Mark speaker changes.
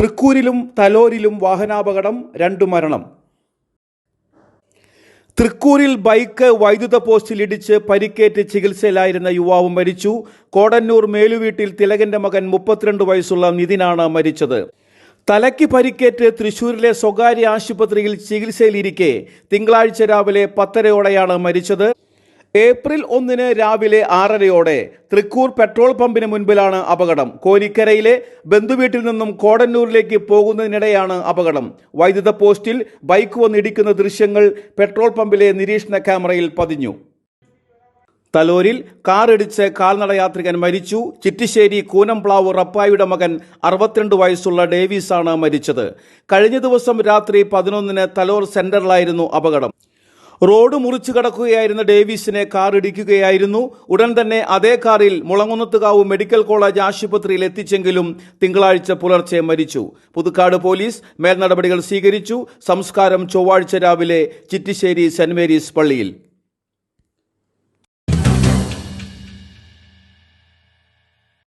Speaker 1: തൃക്കൂരിലും തലോരിലും വാഹനാപകടം രണ്ടു മരണം. തൃക്കൂരിൽ ബൈക്ക് വൈദ്യുത പോസ്റ്റിൽ ഇടിച്ച് പരിക്കേറ്റ് ചികിത്സയിലായിരുന്ന യുവാവ് മരിച്ചു. കോടന്നൂർ മേലുവീട്ടിൽ തിലകന്റെ മകൻ മുപ്പത്തിരണ്ട് വയസ്സുള്ള നിതിനാണ് മരിച്ചത്. തലയ്ക്ക് പരിക്കേറ്റ് തൃശൂരിലെ സ്വകാര്യ ആശുപത്രിയിൽ ചികിത്സയിലിരിക്കെ തിങ്കളാഴ്ച രാവിലെ പത്തരയോടെയാണ് മരിച്ചത്. ഏപ്രിൽ ഒന്നിന് രാവിലെ ആറരയോടെ തൃക്കൂർ പെട്രോൾ പമ്പിന് മുൻപിലാണ് അപകടം. കോരിക്കരയിലെ ബന്ധുവീട്ടിൽ നിന്നും കോടന്നൂരിലേക്ക് പോകുന്നതിനിടെയാണ് അപകടം. വൈദ്യുത പോസ്റ്റിൽ ബൈക്ക് വന്നിടിക്കുന്ന ദൃശ്യങ്ങൾ പെട്രോൾ പമ്പിലെ നിരീക്ഷണ ക്യാമറയിൽ പതിഞ്ഞു. തലോരിൽ കാറിടിച്ച് കാൽനടയാത്രികൻ മരിച്ചു. ചിറ്റിശ്ശേരി കൂനംപ്ലാവ് റപ്പായുടെ മകൻ അറുപത്തിരണ്ട് വയസ്സുള്ള ഡേവിസാണ് മരിച്ചത്. കഴിഞ്ഞ ദിവസം രാത്രി പതിനൊന്നിന് തലോർ സെന്ററിലായിരുന്നു അപകടം. റോഡ് മുറിച്ചു കടക്കുകയായിരുന്ന ഡേവിസിനെ കാർ ഇടിക്കുകയായിരുന്നു. ഉടൻ തന്നെ അതേ കാറിൽ മുളങ്ങുന്നത്തുകാവ് മെഡിക്കൽ കോളേജ് ആശുപത്രിയിൽ എത്തിച്ചെങ്കിലും തിങ്കളാഴ്ച പുലർച്ചെ മരിച്ചു. പുതുക്കാട് പോലീസ് മേൽനടപടികൾ സ്വീകരിച്ചു. സംസ്കാരം ചൊവ്വാഴ്ച രാവിലെ ചിറ്റിശ്ശേരി സെന്റ് മേരീസ് പള്ളിയിൽ.